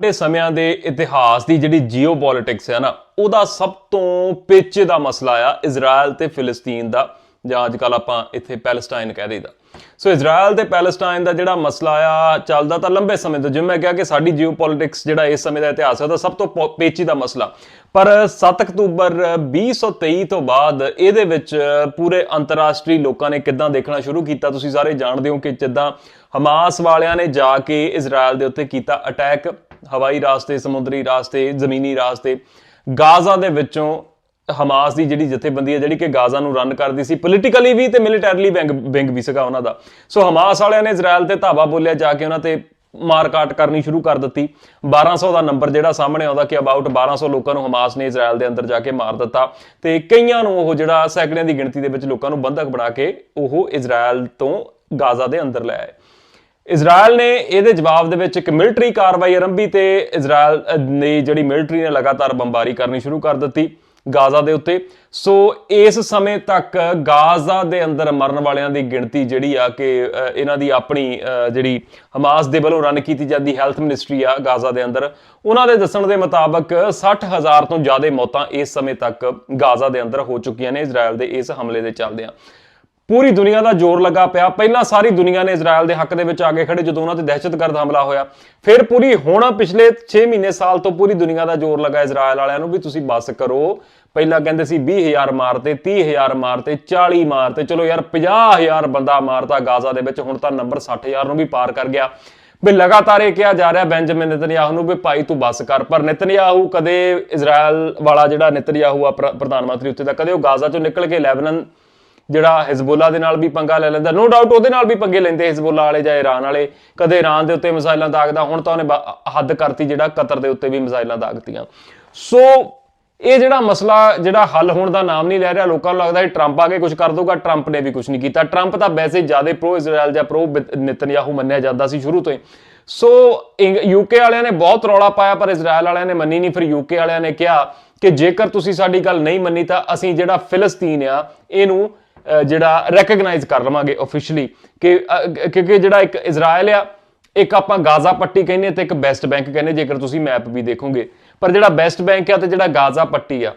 ਦੇ ਸਮਿਆਂ ਦੇ ਇਤਿਹਾਸ ਦੀ ਜਿਹੜੀ ਜੀਓਪੋਲਿਟਿਕਸ ਹੈ ਨਾ, ਉਹਦਾ ਸਭ ਤੋਂ ਪੇਚੇ ਦਾ ਮਸਲਾ ਆ ਇਜ਼ਰਾਈਲ ਤੇ ਫਿਲਸਤੀਨ ਦਾ, ਜਾਂ ਅੱਜ ਕੱਲ ਆਪਾਂ ਇੱਥੇ ਪੈਲਸਟਾਈਨ ਕਹਿ ਦਈਦਾ। ਸੋ ਇਜ਼ਰਾਈਲ ਤੇ ਪੈਲਸਟਾਈਨ ਦਾ ਜਿਹੜਾ ਮਸਲਾ ਆ, ਚੱਲਦਾ ਤਾਂ ਲੰਬੇ ਸਮੇਂ ਤੋਂ, ਜਿਵੇਂ ਮੈਂ ਕਿਹਾ ਕਿ ਸਾਡੀ ਜੀਓਪੋਲਿਟਿਕਸ ਜਿਹੜਾ ਇਸ ਸਮੇਂ ਦਾ ਇਤਿਹਾਸ ਹੈ, ਉਹਦਾ ਸਭ ਤੋਂ ਪੋ- ਪੇਚੀਦਾ ਮਸਲਾ। ਪਰ 7 ਅਕਤੂਬਰ 2023 ਤੋਂ ਬਾਅਦ ਇਹਦੇ ਵਿੱਚ ਪੂਰੇ ਅੰਤਰਰਾਸ਼ਟਰੀ ਲੋਕਾਂ ਨੇ ਕਿੱਦਾਂ ਦੇਖਣਾ ਸ਼ੁਰੂ ਕੀਤਾ, ਤੁਸੀਂ ਸਾਰੇ ਜਾਣਦੇ ਹੋ ਕਿ ਜਿੱਦਾਂ ਹਮਾਸ ਵਾਲਿਆਂ ਨੇ ਜਾ ਕੇ ਇਜ਼ਰਾਈਲ ਦੇ ਉੱਤੇ ਕੀਤਾ ਅਟੈਕ ਹਵਾਈ ਰਾਸਤੇ, ਸਮੁੰਦਰੀ ਰਾਸਤੇ, ਜ਼ਮੀਨੀ ਰਾਸਤੇ, ਗਾਜ਼ਾ ਦੇ ਵਿੱਚੋਂ ਹਮਾਸ ਦੀ ਜਿਹੜੀ ਜਥੇਬੰਦੀ ਹੈ, ਜਿਹੜੀ ਕਿ ਗਾਜ਼ਾ ਨੂੰ ਰਨ ਕਰਦੀ ਸੀ ਪੋਲੀਟੀਕਲੀ ਵੀ ਤੇ ਮਿਲੀਟਰੀਲੀ ਵਿੰਗ ਵਿੰਗ ਵੀ ਸੀਗਾ ਉਹਨਾਂ ਦਾ। ਸੋ ਹਮਾਸ ਵਾਲਿਆਂ ਨੇ ਇਜ਼ਰਾਈਲ ਤੇ ਧਾਵਾ ਬੋਲਿਆ, ਜਾ ਕੇ ਉਹਨਾਂ ਤੇ ਮਾਰਕਾਟ ਕਰਨੀ ਸ਼ੁਰੂ ਕਰ ਦਿੱਤੀ। 1200 ਦਾ ਨੰਬਰ ਜਿਹੜਾ ਸਾਹਮਣੇ ਆਉਂਦਾ ਕਿ ਅਬਾਊਟ 1200 ਲੋਕਾਂ ਨੂੰ ਹਮਾਸ ਨੇ ਇਜ਼ਰਾਈਲ ਦੇ ਅੰਦਰ ਜਾ ਕੇ ਮਾਰ ਦਿੱਤਾ। ਤੇ ਕਈਆਂ ਨੂੰ ਉਹ ਜਿਹੜਾ ਸੈਂਕੜਿਆਂ ਦੀ ਗਿਣਤੀ ਦੇ ਵਿੱਚ ਲੋਕਾਂ ਨੂੰ ਬੰਧਕ ਬਣਾ ਕੇ ਉਹ ਇਜ਼ਰਾਈਲ ਤੋਂ ਗਾਜ਼ਾ ਦੇ ਅੰਦਰ ਲੈ ਆਏ। ਇਜ਼ਰਾਈਲ ਨੇ ਇਹਦੇ ਜਵਾਬ ਦੇ ਵਿੱਚ ਇੱਕ ਮਿਲਟਰੀ ਕਾਰਵਾਈ ਆਰੰਭੀ ਤੇ ਇਜ਼ਰਾਈਲ ਅਹ, ਨੇ ਜਿਹੜੀ ਮਿਲਟਰੀ ਨੇ ਲਗਾਤਾਰ ਬੰਬਾਰੀ ਕਰਨੀ ਸ਼ੁਰੂ ਕਰ ਦਿੱਤੀ ਗਾਜ਼ਾ ਦੇ ਉੱਤੇ। ਸੋ ਇਸ ਸਮੇਂ ਤੱਕ ਗਾਜ਼ਾ ਦੇ ਅੰਦਰ ਮਰਨ ਵਾਲਿਆਂ ਦੀ ਗਿਣਤੀ ਜਿਹੜੀ ਆ ਕਿ ਇਹਨਾਂ ਦੀ ਆਪਣੀ ਜਿਹੜੀ ਹਮਾਸ ਦੇ ਵੱਲੋਂ ਰਨ ਕੀਤੀ ਜਾਂਦੀ ਹੈਲਥ ਮਿਨਿਸਟਰੀ ਆ ਗਾਜ਼ਾ ਦੇ ਅੰਦਰ ਉਹਨਾਂ ਦੇ ਦੱਸਣ ਦੇ ਮੁਤਾਬਕ 60000 ਤੋਂ ਜ਼ਿਆਦਾ ਮੌਤਾਂ ਇਸ ਸਮੇਂ ਤੱਕ ਗਾਜ਼ਾ ਦੇ ਅੰਦਰ ਹੋ ਚੁੱਕੀਆਂ ਨੇ ਇਜ਼ਰਾਈਲ ਦੇ ਇਸ ਹਮਲੇ ਦੇ ਚੱਲਦਿਆਂ। ਪੂਰੀ ਦੁਨੀਆ ਦਾ ਜ਼ੋਰ ਲੱਗਾ ਪਿਆ। ਪਹਿਲਾਂ ਸਾਰੀ ਦੁਨੀਆ ਨੇ ਇਜ਼ਰਾਈਲ ਦੇ ਹੱਕ ਦੇ ਵਿੱਚ ਆ ਕੇ ਖੜੇ ਜਦੋਂ ਉਹਨਾਂ ਤੇ ਦਹਿਸ਼ਤਗਰਦ ਹਮਲਾ ਹੋਇਆ। ਫਿਰ ਪੂਰੀ ਹੁਣ ਪਿਛਲੇ 6 ਮਹੀਨੇ ਸਾਲ ਤੋਂ ਪੂਰੀ ਦੁਨੀਆ ਦਾ ਜ਼ੋਰ ਲੱਗਾ ਇਜ਼ਰਾਈਲ ਵਾਲਿਆਂ ਨੂੰ ਵੀ ਤੁਸੀਂ ਬਸ ਕਰੋ। ਪਹਿਲਾਂ ਕਹਿੰਦੇ ਸੀ 20000 ਮਾਰਤੇ 30000 ਮਾਰਤੇ 40 ਮਾਰਤੇ। ਚਲੋ ਯਾਰ 50000 ਬੰਦਾ ਮਾਰਤਾ ਗਾਜ਼ਾ ਦੇ ਵਿੱਚ, ਹੁਣ ਤਾਂ ਨੰਬਰ 60000 ਨੂੰ ਵੀ ਪਾਰ ਕਰ ਗਿਆ। ਵੀ ਲਗਾਤਾਰ ਇਹ ਕਿਹਾ ਜਾ ਰਿਹਾ ਬੈਂਜਾਮਿਨ ਨੇਤਨਯਾਹੂ ਨੂੰ ਵੀ ਭਾਈ ਤੂੰ ਬਸ ਕਰ। ਪਰ ਨੇਤਨਯਾਹੂ ਕਦੇ ਇਜ਼ਰਾਈਲ ਵਾਲਾ ਜਿਹੜਾ ਨੇਤਨਯਾਹੂ ਆ ਪ੍ਰਧਾਨ ਮੰਤਰੀ ਉੱਤੇ ਦਾ, ਕਦੇ ਉਹ ਗਾਜ਼ਾ ਚੋਂ ਨਿਕਲ ਕੇ ਲੈਬਨਾਨ ਜਿਹੜਾ ਹਿਜ਼ਬੁੱਲਾ ਦੇ ਨਾਲ ਵੀ ਪੰਗਾ ਲੈ ਲੈਂਦਾ ਨੋ ਡਾਊਟ ਉਹਦੇ ਨਾਲ ਵੀ ਪੰਗੇ ਲੈਂਦੇ ਹਿਜ਼ਬੁੱਲਾ ਵਾਲੇ ਜਾਂ ਈਰਾਨ ਵਾਲੇ। ਕਦੇ ਈਰਾਨ ਦੇ ਉੱਤੇ ਮਿਸਾਈਲਾਂ ਦਾਗਦਾ, ਹੁਣ ਤਾਂ ਉਹਨੇ ਬ- ਹੱਦ ਕਰਤੀ ਜਿਹੜਾ ਕਤਰ ਦੇ ਉੱਤੇ ਵੀ ਮਿਸਾਈਲਾਂ ਦਾਗਤੀਆਂ। ਸੋ ਇਹ ਜਿਹੜਾ ਮਸਲਾ, ਜਿਹੜਾ ਹੱਲ ਹੋਣ ਦਾ ਨਾਮ ਨਹੀਂ ਲੈ ਰਿਹਾ, ਲੋਕਾਂ ਨੂੰ ਲੱਗਦਾ ਹੈ ਟਰੰਪ ਆ ਕੇ ਕੁਝ ਕਰ ਦਊਗਾ ਟਰੰਪ ਨੇ ਵੀ ਕੁਝ ਨਹੀਂ ਕੀਤਾ। ਟਰੰਪ ਤਾਂ ਵੈਸੇ ਜ਼ਿਆਦਾ ਪ੍ਰੋ ਇਜ਼ਰਾਈਲ ਜਾਂ ਪ੍ਰੋ ਨਿਤਨਯਾਹੂ ਮੰਨਿਆ ਜਾਂਦਾ ਸੀ ਸ਼ੁਰੂ ਤੋਂ ਹੀ। ਸੋ ਯੂਕੇ ਵਾਲਿਆਂ ਨੇ ਬਹੁਤ ਰੌਲਾ ਪਾਇਆ, ਪਰ ਇਜ਼ਰਾਈਲ ਵਾਲਿਆਂ ਨੇ ਮੰਨੀ ਨਹੀਂ, ਫਿਰ ਯੂਕੇ ਵਾਲਿਆਂ ਨੇ ਕਿਹਾ ਕਿ ਜੇਕਰ ਤੁਸੀਂ ਸਾਡੀ ਗੱਲ ਨਹੀਂ ਮੰਨੀ ਤਾਂ ਅਸੀਂ ਜਿਹੜਾ ਫਿਲਸਤੀਨ ਆ, ਇਹਨੂੰ ਜਿਹੜਾ ਰੈਕਗਨਾਈਜ਼ ਕਰ ਲਵਾਂਗੇ ਆਫੀਸ਼ੀਅਲੀ ਕਿ ਕਿਉਂਕਿ ਜਿਹੜਾ ਇੱਕ ਇਜ਼ਰਾਈਲ ਆ, ਇੱਕ ਆਪਾਂ ਗਾਜ਼ਾ ਪੱਟੀ ਕਹਿੰਦੇ ਤੇ ਇੱਕ ਵੈਸਟ ਬੈਂਕ ਕਹਿੰਦੇ ਜੇਕਰ ਤੁਸੀਂ ਮੈਪ ਵੀ ਦੇਖੋਗੇ। ਪਰ ਜਿਹੜਾ ਵੈਸਟ ਬੈਂਕ ਆ ਤੇ ਜਿਹੜਾ ਗਾਜ਼ਾ ਪੱਟੀ ਆ,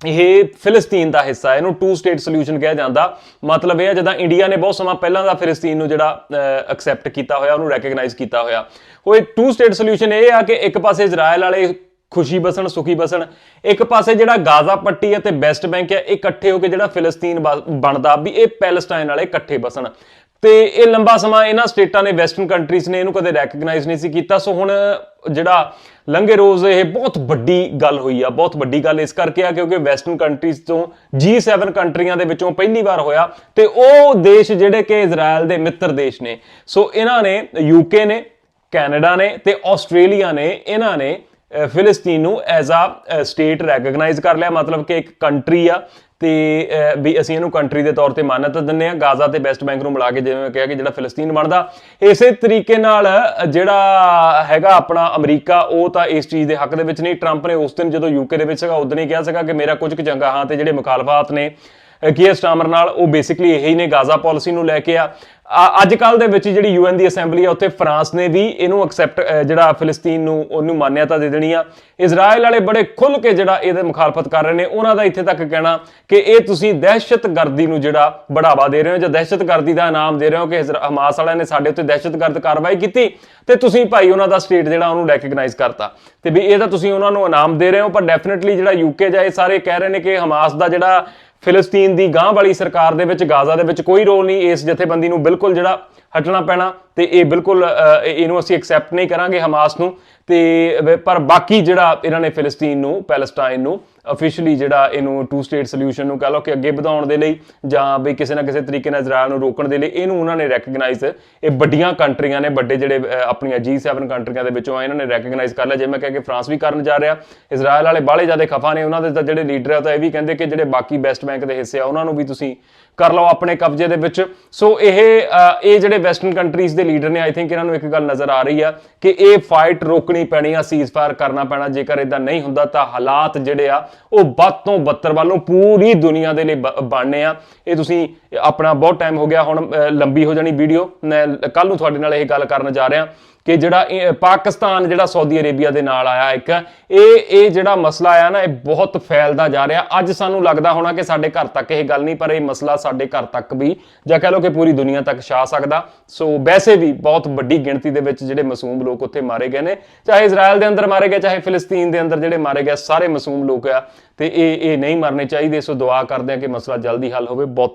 ਇਹ ਫਿਲਸਤੀਨ ਦਾ ਹਿੱਸਾ ਹੈ। ਇਹਨੂੰ ਟੂ ਸਟੇਟ ਸੋਲੂਸ਼ਨ ਕਿਹਾ ਜਾਂਦਾ। ਮਤਲਬ ਇਹ ਹੈ ਜਦੋਂ ਇੰਡੀਆ ਨੇ ਬਹੁਤ ਸਮਾਂ ਪਹਿਲਾਂ ਦਾ ਫਿਲਸਤੀਨ ਨੂੰ ਜਿਹੜਾ ਐਕਸੈਪਟ ਕੀਤਾ ਹੋਇਆ, ਉਹਨੂੰ ਰੈਕਗਨਾਈਜ਼ ਕੀਤਾ ਹੋਇਆ। ਉਹ ਇਹ ਟੂ ਸਟੇਟ ਸੋਲੂਸ਼ਨ ਇਹ ਆ ਕਿ ਇੱਕ ਪਾਸੇ ਇਜ਼ਰਾਈਲ ਵਾਲੇ ਖੁਸ਼ੀ ਬਸਣ, ਸੁਖੀ ਬਸਣ। ਇੱਕ ਪਾਸੇ ਜਿਹੜਾ ਗਾਜ਼ਾ ਪੱਟੀ ਹੈ ਤੇ ਵੈਸਟ ਬੈਂਕ ਹੈ, ਇਹ ਇਕੱਠੇ ਹੋ ਕੇ ਜਿਹੜਾ ਫਿਲਸਤੀਨ ਬਣਦਾ, ਵੀ ਇਹ ਪੈਲਸਟਾਈਨ ਵਾਲੇ ਇਕੱਠੇ ਬਸਣ। ਤੇ ਇਹ ਲੰਬਾ ਸਮਾਂ ਇਹਨਾਂ ਸਟੇਟਾਂ ਨੇ, ਵੈਸਟਰਨ ਕੰਟਰੀਜ਼ ਨੇ ਇਹਨੂੰ ਕਦੇ ਰੈਕਗਨਾਈਜ਼ ਨਹੀਂ ਸੀ ਕੀਤਾ। ਸੋ ਹੁਣ ਜਿਹੜਾ ਲੰਘੇ ਰੋਜ਼ ਇਹ ਬਹੁਤ ਵੱਡੀ ਗੱਲ ਹੋਈ ਆ, ਬਹੁਤ ਵੱਡੀ ਗੱਲ ਇਸ ਕਰਕੇ ਆ ਕਿਉਂਕਿ ਵੈਸਟਰਨ ਕੰਟਰੀਜ਼ ਤੋਂ G7 ਕੰਟਰੀਆਂ ਦੇ ਵਿੱਚੋਂ ਪਹਿਲੀ ਵਾਰ ਹੋਇਆ ਤੇ ਉਹ ਦੇਸ਼ ਜਿਹੜੇ ਕਿ ਇਜ਼ਰਾਈਲ ਦੇ ਮਿੱਤਰ ਦੇਸ਼ ਨੇ। ਸੋ ਇਹਨਾਂ ਨੇ ਯੂਕੇ ਨੇ ਕੈਨੇਡਾ ਨੇ ਤੇ ਆਸਟ੍ਰੇਲੀਆ ਨੇ, ਇਹਨਾਂ ਨੇ ਫਿਲਸਤੀਨ ਨੂੰ ਐਜ਼ ਆ ਸਟੇਟ ਰੈਕਗਨਾਈਜ਼ ਕਰ ਲਿਆ, ਮਤਲਬ ਕਿ ਇੱਕ ਕੰਟਰੀ ਆ, ਤੇ ਵੀ ਅਸੀਂ ਇਹਨੂੰ ਕੰਟਰੀ ਦੇ ਤੌਰ ਤੇ ਮਾਨਤਾ ਦਿੰਦੇ ਆ ਗਾਜ਼ਾ ਤੇ ਵੈਸਟ ਬੈਂਕ ਨੂੰ ਮਿਲਾ ਕੇ ਜਿਵੇਂ ਮੈਂ ਕਿਹਾ ਕਿ ਜਿਹੜਾ ਫਿਲਸਤੀਨ ਬਣਦਾ। ਇਸੇ ਤਰੀਕੇ ਨਾਲ, ਜਿਹੜਾ ਹੈਗਾ ਆਪਣਾ ਅਮਰੀਕਾ, ਉਹ ਤਾਂ ਇਸ ਚੀਜ਼ ਦੇ ਹੱਕ ਦੇ ਵਿੱਚ ਨਹੀਂ। ਟਰੰਪ ਨੇ ਉਸ ਦਿਨ ਜਦੋਂ ਯੂਕੇ ਦੇ ਵਿੱਚ ਸੀਗਾ ਉਦੋਂ ਹੀ ਕਿਹਾ ਸੀਗਾ ਕਿ ਮੇਰਾ ਕੁਝ ਕੁ ਜੰਗਾਂ ਹਾਂ ਤੇ ਜਿਹੜੇ ਮੁਖਾਲਫਾਤ ਨੇ ਕੀਅਰ ਸਟਾਮਰ ਨਾਲ? ਉਹ ਬੇਸਿਕਲੀ ਇਹੀ ਨੇ ਗਾਜ਼ਾ ਪਾਲਿਸੀ ਨੂੰ ਲੈ ਕੇ ਆ। ਅੱਜ ਕੱਲ ਦੇ ਵਿੱਚ ਜਿਹੜੀ ਯੂਐਨ ਦੀ ਅਸੈਂਬਲੀ ਆ, ਉੱਥੇ ਫਰਾਂਸ ਨੇ ਵੀ ਇਹਨੂੰ ਐਕਸੈਪਟ ਜਿਹੜਾ ਫਿਲਸਤੀਨ ਨੂੰ ਉਹਨੂੰ ਮਾਨਿਅਤਾ ਦੇ ਦੇਣੀ ਆ। ਇਜ਼ਰਾਈਲ ਵਾਲੇ ਬੜੇ ਖੁੱਲ ਕੇ ਜਿਹੜਾ ਇਹਦੇ ਮੁਖਾਲਫਤ ਕਰ ਰਹੇ ਨੇ। ਉਹਨਾਂ ਦਾ ਇੱਥੇ ਤੱਕ ਕਹਿਣਾ ਕਿ ਇਹ ਤੁਸੀਂ ਦਹਿਸ਼ਤਗਰਦੀ ਨੂੰ ਜਿਹੜਾ ਬੜਾਵਾ ਦੇ ਰਹੇ ਹੋ ਜਾਂ ਦਹਿਸ਼ਤਗਰਦੀ ਦਾ ਇਨਾਮ ਦੇ ਰਹੇ ਹੋ ਕਿ ਇਜ਼ਰਾ- ਹਮਾਸ ਵਾਲਿਆਂ ਨੇ ਸਾਡੇ ਉੱਤੇ ਦਹਿਸ਼ਤਗਰਦ ਕਾਰਵਾਈ ਕੀਤੀ ਤੇ ਤੁਸੀਂ ਭਾਈ ਉਹਨਾਂ ਦਾ ਸਟੇਟ ਜਿਹੜਾ ਉਹਨੂੰ ਰੈਕਗਨਾਈਜ਼ ਕਰਤਾ। ਤੇ ਵੀ ਇਹ ਤਾਂ ਤੁਸੀਂ ਉਹਨਾਂ ਨੂੰ ਇਨਾਮ ਦੇ ਰਹੇ ਹੋ, ਪਰ ਡੈਫੀਨਿਟਲੀ ਜਿਹੜਾ ਯੂਕੇ ਜਾਂ ਇਹ ਸਾਰੇ ਕਹਿ ਰਹੇ ਨੇ ਕਿ ਹਮਾਸ ਦਾ ਜਿਹੜਾ ਫਿਲਸਤੀਨ ਦੀ ਗਾਂਹ ਵਾਲੀ ਸਰਕਾਰ ਦੇ ਵਿੱਚ, ਗਾਜ਼ਾ ਦੇ ਵਿੱਚ ਕੋਈ ਰੋਲ ਨਹੀਂ, ਇਸ ਜਥੇਬੰਦੀ ਨੂੰ ਬਿਲਕੁਲ ਜਿਹੜਾ ਹਟਣਾ ਪੈਣਾ ਤੇ ਇਹ ਬਿਲਕੁਲ ਇਹਨੂੰ ਅਸੀਂ ਐਕਸੈਪਟ ਨਹੀਂ ਕਰਾਂਗੇ ਹਮਾਸ ਨੂੰ ਤੇ ਪਰ ਬਾਕੀ ਜਿਹੜਾ ਇਹਨਾਂ ਨੇ ਫਿਲਸਤੀਨ ਨੂੰ, ਪੈਲਸਟਾਈਨ ਨੂੰ ਅਫੀਸ਼ੀਅਲੀ ਜਿਹੜਾ ਇਹਨੂੰ ਟੂ ਸਟੇਟ ਸੋਲੂਸ਼ਨ ਨੂੰ ਕਹ ਲਓ ਕਿ ਅੱਗੇ ਵਧਾਉਣ ਦੇ ਲਈ ਜਾਂ ਵੀ ਕਿਸੇ ਨਾ ਕਿਸੇ ਤਰੀਕੇ ਨਾਲ ਇਜ਼ਰਾਈਲ ਨੂੰ ਰੋਕਣ ਦੇ ਲਈ ਇਹਨੂੰ ਉਹਨਾਂ ਨੇ ਰੈਕਗਨਾਈਜ਼ ਇਹ ਵੱਡੀਆਂ ਕੰਟਰੀਆਂ ਨੇ ਵੱਡੇ ਜਿਹੜੇ ਅਹ, ਆਪਣੀਆਂ G7 ਕੰਟਰੀਆਂ ਦੇ ਵਿੱਚੋਂ ਆ ਇਹਨਾਂ ਨੇ ਰੈਕਗਨਾਈਜ਼ ਕਰ ਲਿਆ। ਜਿਵੇਂ ਮੈਂ ਕਿਹਾ ਕਿ ਫਰਾਂਸ ਵੀ ਕਰਨ ਜਾ ਰਿਹਾ ਇਜ਼ਰਾਈਲ ਵਾਲੇ ਬਾਹਲੇ ਜ਼ਿਆਦਾ ਖਫਾ ਨੇ ਉਹਨਾਂ ਦੇ ਤਾਂ ਜਿਹੜੇ ਲੀਡਰ ਆ ਤਾਂ ਇਹ ਵੀ ਕਹਿੰਦੇ ਕਿ ਜਿਹੜੇ ਬਾਕੀ ਵੈਸਟ ਬੈਂਕ ਦੇ ਹਿੱਸੇ ਆ ਉਹਨਾਂ ਨੂੰ ਵੀ ਤੁਸੀਂ ਕਰ ਲਓ ਆਪਣੇ ਕਬਜ਼ੇ ਦੇ ਵਿੱਚ। ਸੋ ਇਹ ਇਹ ਜਿਹੜੇ ਵੈਸਟਰਨ ਕੰਟਰੀਜ਼ ਦੇ ਲੀਡਰ ਨੇ ਆਈ ਥਿੰਕ ਇਹਨਾਂ ਨੂੰ ਇੱਕ ਗੱਲ ਨਜ਼ਰ ਆ ਰਹੀ ਆ ਕਿ ਇਹ ਫਾਈਟ ਰੋਕਣੀ ਪੈਣੀ ਆ ਸੀਜ਼ਫਾਇਰ ਕਰਨਾ ਪੈਣਾ ਜੇਕਰ ਇਦਾਂ ਨਹੀਂ ਹੁੰਦਾ ਤਾਂ ਹਾਲਾਤ ਜਿਹੜੇ ਆ ਉਹ ਵੱਧ ਤੋਂ ਬੱਤਰ ਵੱਲੋਂ ਪੂਰੀ ਦੁਨੀਆ ਦੇ ਲਈ ਬ- ਬਣਨੇ ਆ। ਇਹ ਤੁਸੀਂ ਆਪਣਾ ਬਹੁਤ ਟਾਈਮ ਹੋ ਗਿਆ, ਹੁਣ ਲੰਬੀ ਹੋ ਜਾਣੀ ਵੀਡੀਓ ਮੈਂ ਕੱਲ ਨੂੰ ਤੁਹਾਡੇ ਨਾਲ ਇਹ ਗੱਲ ਕਰਨ ਜਾ ਰਿਹਾ ਕਿ ਜਿਹੜਾ ਪਾਕਿਸਤਾਨ, ਜਿਹੜਾ ਸਾਊਦੀ ਅਰੇਬੀਆ ਦੇ ਨਾਲ ਆਇਆ ਇੱਕ, ਇਹ ਇਹ ਜਿਹੜਾ ਮਸਲਾ ਆ ਨਾ, ਇਹ ਬਹੁਤ ਫੈਲਦਾ ਜਾ ਰਿਹਾ। ਅੱਜ ਸਾਨੂੰ ਲੱਗਦਾ ਹੋਣਾ ਕਿ ਸਾਡੇ ਘਰ ਤੱਕ ਇਹ ਗੱਲ ਨਹੀਂ, ਪਰ ਇਹ ਮਸਲਾ ਸਾਡੇ ਘਰ ਤੱਕ ਵੀ, ਜਾਂ ਕਹਿ ਲਓ ਕਿ ਪੂਰੀ ਦੁਨੀਆ ਤੱਕ ਛਾ ਸਕਦਾ। ਸੋ ਵੈਸੇ ਵੀ ਬਹੁਤ ਵੱਡੀ ਗਿਣਤੀ ਦੇ ਵਿੱਚ ਜਿਹੜੇ ਮਾਸੂਮ ਲੋਕ ਉੱਥੇ ਮਾਰੇ ਗਏ ਨੇ। ਚਾਹੇ ਇਜ਼ਰਾਈਲ ਦੇ ਅੰਦਰ ਮਾਰੇ ਗਏ, ਚਾਹੇ ਫਿਲਸਤੀਨ ਦੇ ਅੰਦਰ ਜਿਹੜੇ ਮਾਰੇ ਗਏ, ਸਾਰੇ ਮਾਸੂਮ ਲੋਕ ਆ ਤੇ ਇਹ ਇਹ ਨਹੀਂ ਮਰਨੇ ਚਾਹੀਦੇ, ਸੋ ਦੁਆ ਕਰਦੇ ਆ ਕਿ ਮਸਲਾ ਜਲਦੀ ਹੱਲ ਹੋਵੇ। ਬਹੁਤ